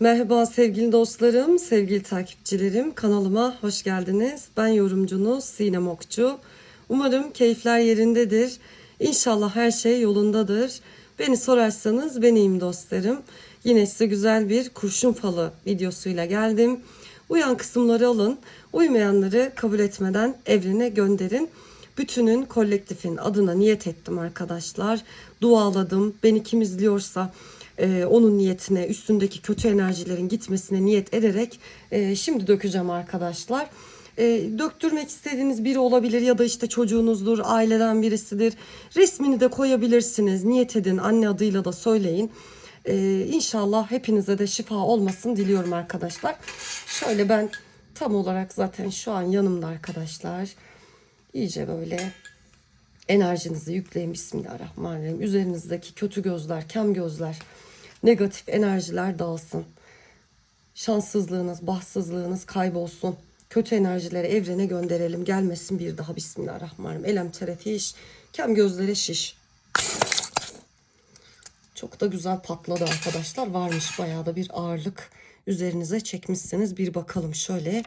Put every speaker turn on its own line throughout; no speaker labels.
Merhaba sevgili dostlarım, sevgili takipçilerim. Kanalıma hoş geldiniz. Ben yorumcunuz Sinem Okçu. Umarım keyifler yerindedir. İnşallah her şey yolundadır. Beni sorarsanız ben iyiyim dostlarım. Yine size güzel bir kurşun falı videosuyla geldim. Uyan kısımları alın, uymayanları kabul etmeden evrene gönderin. Bütünün kolektifin adına niyet ettim arkadaşlar. Dualadım. Beni kim izliyorsa e, onun niyetine, üstündeki kötü enerjilerin gitmesine niyet ederek e, şimdi dökeceğim arkadaşlar. E, döktürmek istediğiniz biri olabilir ya da işte çocuğunuzdur, aileden birisidir. Resmini de koyabilirsiniz. Niyet edin, anne adıyla da söyleyin. E, inşallah hepinize de şifa olmasın diliyorum arkadaşlar. Şöyle ben tam olarak zaten şu an yanımda arkadaşlar. İyice böyle enerjinizi yükleyin Bismillahirrahmanirrahim. Üzerinizdeki kötü gözler, kem gözler, negatif enerjiler dağılsın. Şanssızlığınız, bahtsızlığınız kaybolsun. Kötü enerjileri evrene gönderelim. Gelmesin bir daha Bismillahirrahmanirrahim. Elem terefiş, kem gözlere şiş. Çok da güzel patladı arkadaşlar. Varmış bayağı da bir ağırlık üzerinize çekmişsiniz. Bir bakalım şöyle.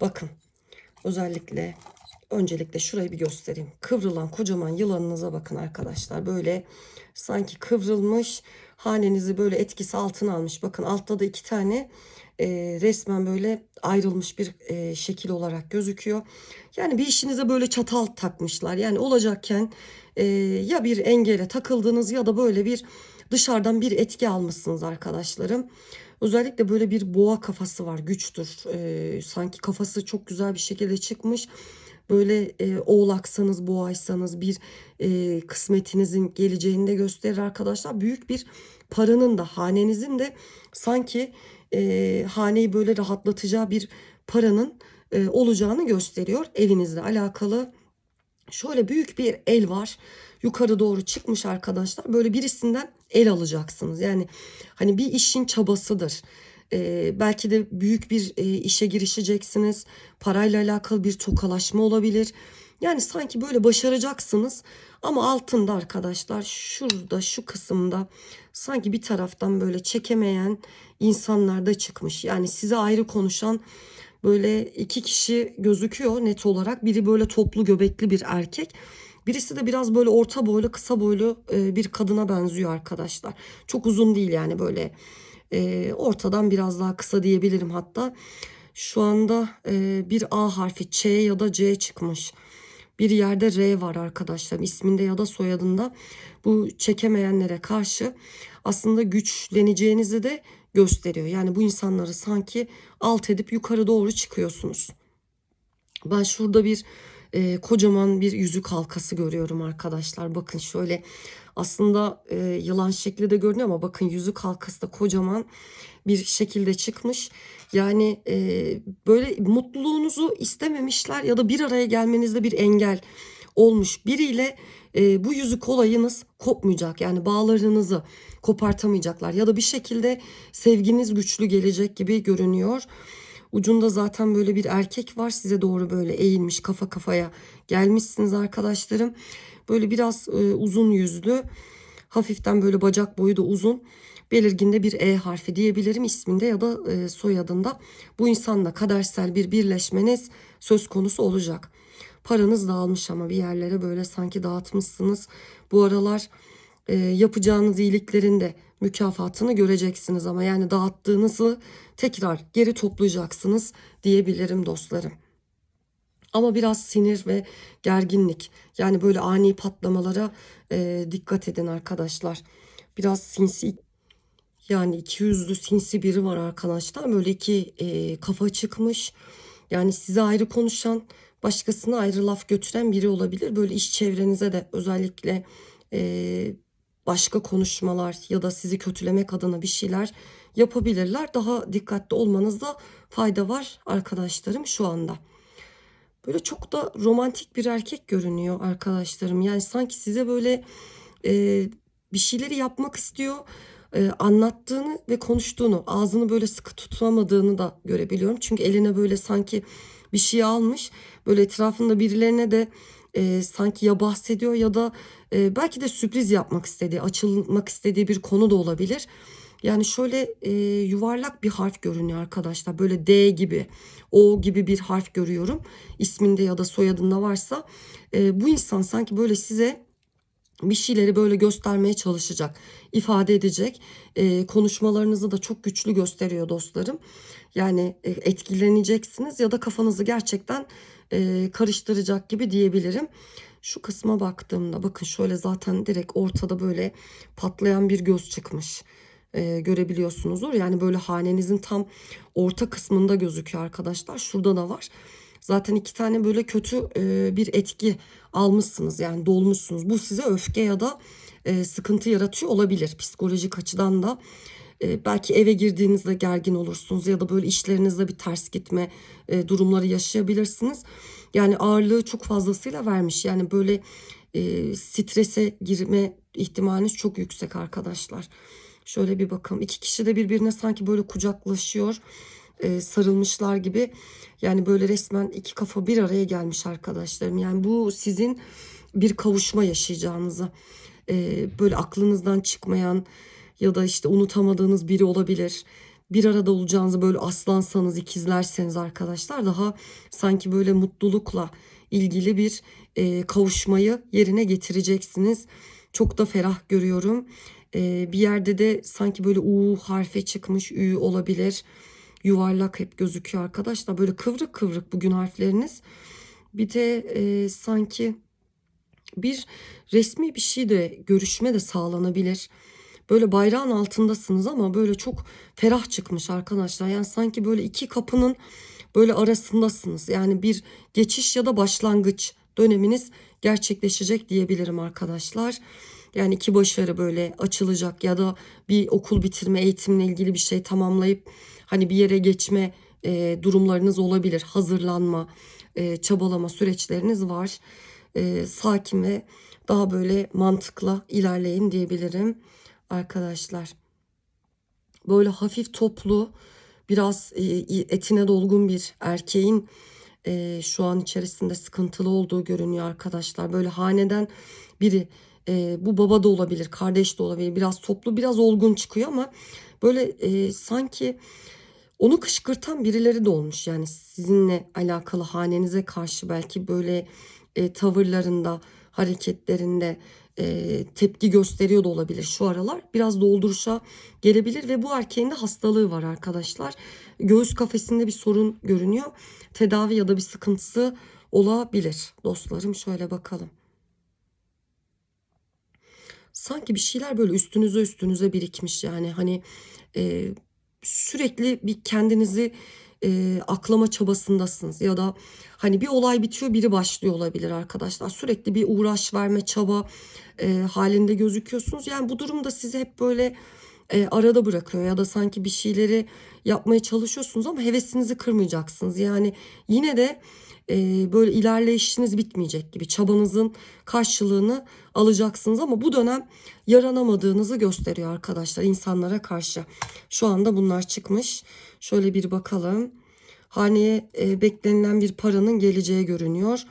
Bakın. Özellikle öncelikle şurayı bir göstereyim. Kıvrılan kocaman yılanınıza bakın arkadaşlar. Böyle sanki kıvrılmış hanenizi böyle etkisi altına almış. Bakın altta da iki tane e, resmen böyle ayrılmış bir e, şekil olarak gözüküyor. Yani bir işinize böyle çatal takmışlar. Yani olacakken e, ya bir engele takıldınız ya da böyle bir dışarıdan bir etki almışsınız arkadaşlarım. Özellikle böyle bir boğa kafası var güçtür. E, sanki kafası çok güzel bir şekilde çıkmış böyle e, oğlaksanız boğaysanız bir e, kısmetinizin geleceğini de gösterir arkadaşlar. Büyük bir paranın da hanenizin de sanki e, haneyi böyle rahatlatacağı bir paranın e, olacağını gösteriyor. Evinizle alakalı şöyle büyük bir el var. Yukarı doğru çıkmış arkadaşlar. Böyle birisinden el alacaksınız. Yani hani bir işin çabasıdır. Ee, belki de büyük bir e, işe girişeceksiniz. Parayla alakalı bir tokalaşma olabilir. Yani sanki böyle başaracaksınız ama altında arkadaşlar şurada şu kısımda sanki bir taraftan böyle çekemeyen insanlar da çıkmış. Yani size ayrı konuşan böyle iki kişi gözüküyor net olarak. Biri böyle toplu göbekli bir erkek. Birisi de biraz böyle orta boylu kısa boylu e, bir kadına benziyor arkadaşlar. Çok uzun değil yani böyle e, ortadan biraz daha kısa diyebilirim hatta. Şu anda e, bir A harfi Ç ya da C çıkmış. Bir yerde R var arkadaşlar isminde ya da soyadında. Bu çekemeyenlere karşı aslında güçleneceğinizi de gösteriyor. Yani bu insanları sanki alt edip yukarı doğru çıkıyorsunuz. Ben şurada bir e, kocaman bir yüzük halkası görüyorum arkadaşlar. Bakın şöyle aslında e, yılan şekli de görünüyor ama bakın yüzük halkası da kocaman bir şekilde çıkmış. Yani e, böyle mutluluğunuzu istememişler ya da bir araya gelmenizde bir engel olmuş biriyle e, bu yüzük olayınız kopmayacak. Yani bağlarınızı kopartamayacaklar ya da bir şekilde sevginiz güçlü gelecek gibi görünüyor. Ucunda zaten böyle bir erkek var size doğru böyle eğilmiş kafa kafaya gelmişsiniz arkadaşlarım. Böyle biraz e, uzun yüzlü hafiften böyle bacak boyu da uzun belirginde bir E harfi diyebilirim isminde ya da e, soyadında. Bu insanla kadersel bir birleşmeniz söz konusu olacak. Paranız dağılmış ama bir yerlere böyle sanki dağıtmışsınız. Bu aralar e, yapacağınız iyiliklerin de mükafatını göreceksiniz ama yani dağıttığınızı tekrar geri toplayacaksınız diyebilirim dostlarım. Ama biraz sinir ve gerginlik yani böyle ani patlamalara e, dikkat edin arkadaşlar. Biraz sinsi yani iki yüzlü sinsi biri var arkadaşlar. Böyle iki e, kafa çıkmış. Yani size ayrı konuşan başkasına ayrı laf götüren biri olabilir. Böyle iş çevrenize de özellikle e, başka konuşmalar ya da sizi kötülemek adına bir şeyler yapabilirler. Daha dikkatli olmanızda fayda var arkadaşlarım şu anda. Böyle çok da romantik bir erkek görünüyor arkadaşlarım. Yani sanki size böyle e, bir şeyleri yapmak istiyor. E, anlattığını ve konuştuğunu, ağzını böyle sıkı tutamadığını da görebiliyorum. Çünkü eline böyle sanki bir şey almış. Böyle etrafında birilerine de e, sanki ya bahsediyor ya da e, belki de sürpriz yapmak istediği, açılmak istediği bir konu da olabilir. Yani şöyle e, yuvarlak bir harf görünüyor arkadaşlar. Böyle D gibi, O gibi bir harf görüyorum. İsminde ya da soyadında varsa. E, bu insan sanki böyle size bir şeyleri böyle göstermeye çalışacak, ifade edecek. E, konuşmalarınızı da çok güçlü gösteriyor dostlarım. Yani e, etkileneceksiniz ya da kafanızı gerçekten e, karıştıracak gibi diyebilirim. Şu kısma baktığımda bakın şöyle zaten direkt ortada böyle patlayan bir göz çıkmış. E, görebiliyorsunuzdur. Yani böyle hanenizin tam orta kısmında gözüküyor arkadaşlar. Şurada da var. Zaten iki tane böyle kötü e, bir etki almışsınız yani dolmuşsunuz. Bu size öfke ya da e, sıkıntı yaratıyor olabilir psikolojik açıdan da. E, belki eve girdiğinizde gergin olursunuz ya da böyle işlerinizde bir ters gitme e, durumları yaşayabilirsiniz. Yani ağırlığı çok fazlasıyla vermiş. Yani böyle e, strese girme ihtimaliniz çok yüksek arkadaşlar. Şöyle bir bakalım. İki kişi de birbirine sanki böyle kucaklaşıyor e, sarılmışlar gibi. Yani böyle resmen iki kafa bir araya gelmiş arkadaşlarım. Yani bu sizin bir kavuşma yaşayacağınızı e, böyle aklınızdan çıkmayan ya da işte unutamadığınız biri olabilir. Bir arada olacağınızı böyle aslansanız ikizlerseniz arkadaşlar daha sanki böyle mutlulukla ilgili bir e, kavuşmayı yerine getireceksiniz. Çok da ferah görüyorum. E, bir yerde de sanki böyle U harfi çıkmış Ü olabilir yuvarlak hep gözüküyor arkadaşlar. Böyle kıvrık kıvrık bugün harfleriniz. Bir de e, sanki bir resmi bir şey de görüşme de sağlanabilir. Böyle bayrağın altındasınız ama böyle çok ferah çıkmış arkadaşlar. Yani sanki böyle iki kapının böyle arasındasınız. Yani bir geçiş ya da başlangıç döneminiz gerçekleşecek diyebilirim arkadaşlar. Yani iki başarı böyle açılacak ya da bir okul bitirme eğitimle ilgili bir şey tamamlayıp hani bir yere geçme e, durumlarınız olabilir. Hazırlanma, e, çabalama süreçleriniz var. E, sakin ve daha böyle mantıkla ilerleyin diyebilirim arkadaşlar. Böyle hafif toplu, biraz e, etine dolgun bir erkeğin e, şu an içerisinde sıkıntılı olduğu görünüyor arkadaşlar. Böyle haneden biri e, bu baba da olabilir, kardeş de olabilir. Biraz toplu, biraz olgun çıkıyor ama böyle e, sanki onu kışkırtan birileri de olmuş. Yani sizinle alakalı hanenize karşı belki böyle e, tavırlarında, hareketlerinde e, tepki gösteriyor da olabilir şu aralar. Biraz dolduruşa gelebilir ve bu erkeğin de hastalığı var arkadaşlar. Göğüs kafesinde bir sorun görünüyor. Tedavi ya da bir sıkıntısı olabilir. Dostlarım şöyle bakalım. Sanki bir şeyler böyle üstünüze üstünüze birikmiş yani hani e, sürekli bir kendinizi e, aklama çabasındasınız ya da hani bir olay bitiyor biri başlıyor olabilir arkadaşlar. Sürekli bir uğraş verme çaba e, halinde gözüküyorsunuz. Yani bu durumda sizi hep böyle e, arada bırakıyor ya da sanki bir şeyleri yapmaya çalışıyorsunuz ama hevesinizi kırmayacaksınız. Yani yine de e, böyle ilerleyişiniz bitmeyecek gibi çabanızın karşılığını alacaksınız ama bu dönem yaranamadığınızı gösteriyor arkadaşlar insanlara karşı. Şu anda bunlar çıkmış. Şöyle bir bakalım. Haneye e, beklenilen bir paranın geleceği görünüyor.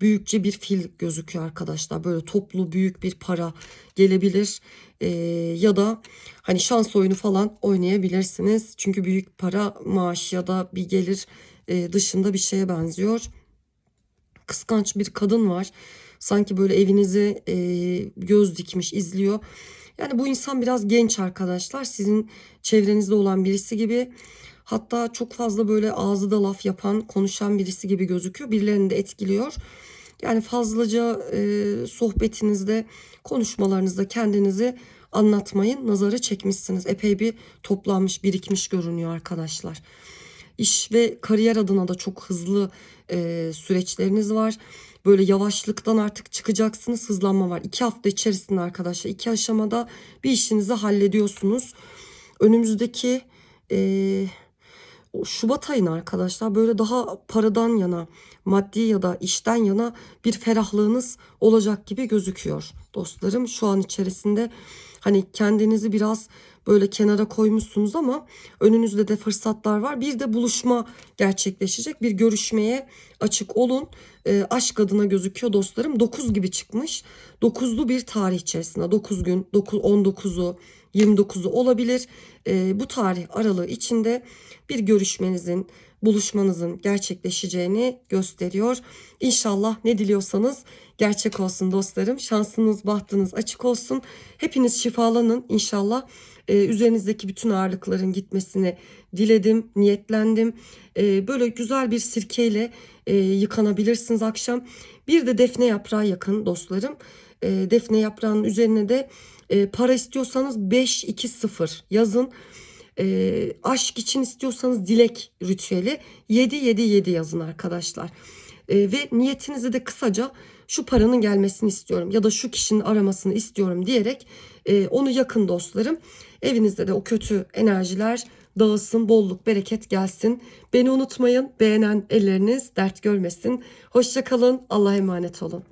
Büyükçe bir fil gözüküyor arkadaşlar. Böyle toplu büyük bir para gelebilir. E, ya da hani şans oyunu falan oynayabilirsiniz. Çünkü büyük para maaş ya da bir gelir dışında bir şeye benziyor kıskanç bir kadın var. Sanki böyle evinizi e, göz dikmiş izliyor. Yani bu insan biraz genç arkadaşlar. Sizin çevrenizde olan birisi gibi. Hatta çok fazla böyle ağzı da laf yapan, konuşan birisi gibi gözüküyor. Birilerini de etkiliyor. Yani fazlaca e, sohbetinizde, konuşmalarınızda kendinizi anlatmayın. Nazara çekmişsiniz. Epey bir toplanmış, birikmiş görünüyor arkadaşlar. İş ve kariyer adına da çok hızlı e, süreçleriniz var. Böyle yavaşlıktan artık çıkacaksınız hızlanma var. İki hafta içerisinde arkadaşlar iki aşamada bir işinizi hallediyorsunuz. Önümüzdeki e, Şubat ayına arkadaşlar böyle daha paradan yana maddi ya da işten yana bir ferahlığınız olacak gibi gözüküyor dostlarım. Şu an içerisinde hani kendinizi biraz böyle kenara koymuşsunuz ama önünüzde de fırsatlar var. Bir de buluşma gerçekleşecek. Bir görüşmeye açık olun. E, aşk adına gözüküyor dostlarım. 9 gibi çıkmış. 9'lu bir tarih içerisinde 9 gün 9, 19'u 29'u olabilir. E, bu tarih aralığı içinde bir görüşmenizin, buluşmanızın gerçekleşeceğini gösteriyor. İnşallah ne diliyorsanız gerçek olsun dostlarım. Şansınız, bahtınız açık olsun. Hepiniz şifalanın inşallah. Ee, üzerinizdeki bütün ağırlıkların gitmesini diledim, niyetlendim. Ee, böyle güzel bir sirkeyle e, yıkanabilirsiniz akşam. Bir de defne yaprağı yakın dostlarım. Ee, defne yaprağının üzerine de e, para istiyorsanız 5-2-0 yazın. E, aşk için istiyorsanız dilek ritüeli 7-7-7 yazın arkadaşlar. E, ve niyetinizi de kısaca şu paranın gelmesini istiyorum ya da şu kişinin aramasını istiyorum diyerek e, onu yakın dostlarım. Evinizde de o kötü enerjiler dağılsın, bolluk, bereket gelsin. Beni unutmayın, beğenen elleriniz dert görmesin. Hoşçakalın, Allah'a emanet olun.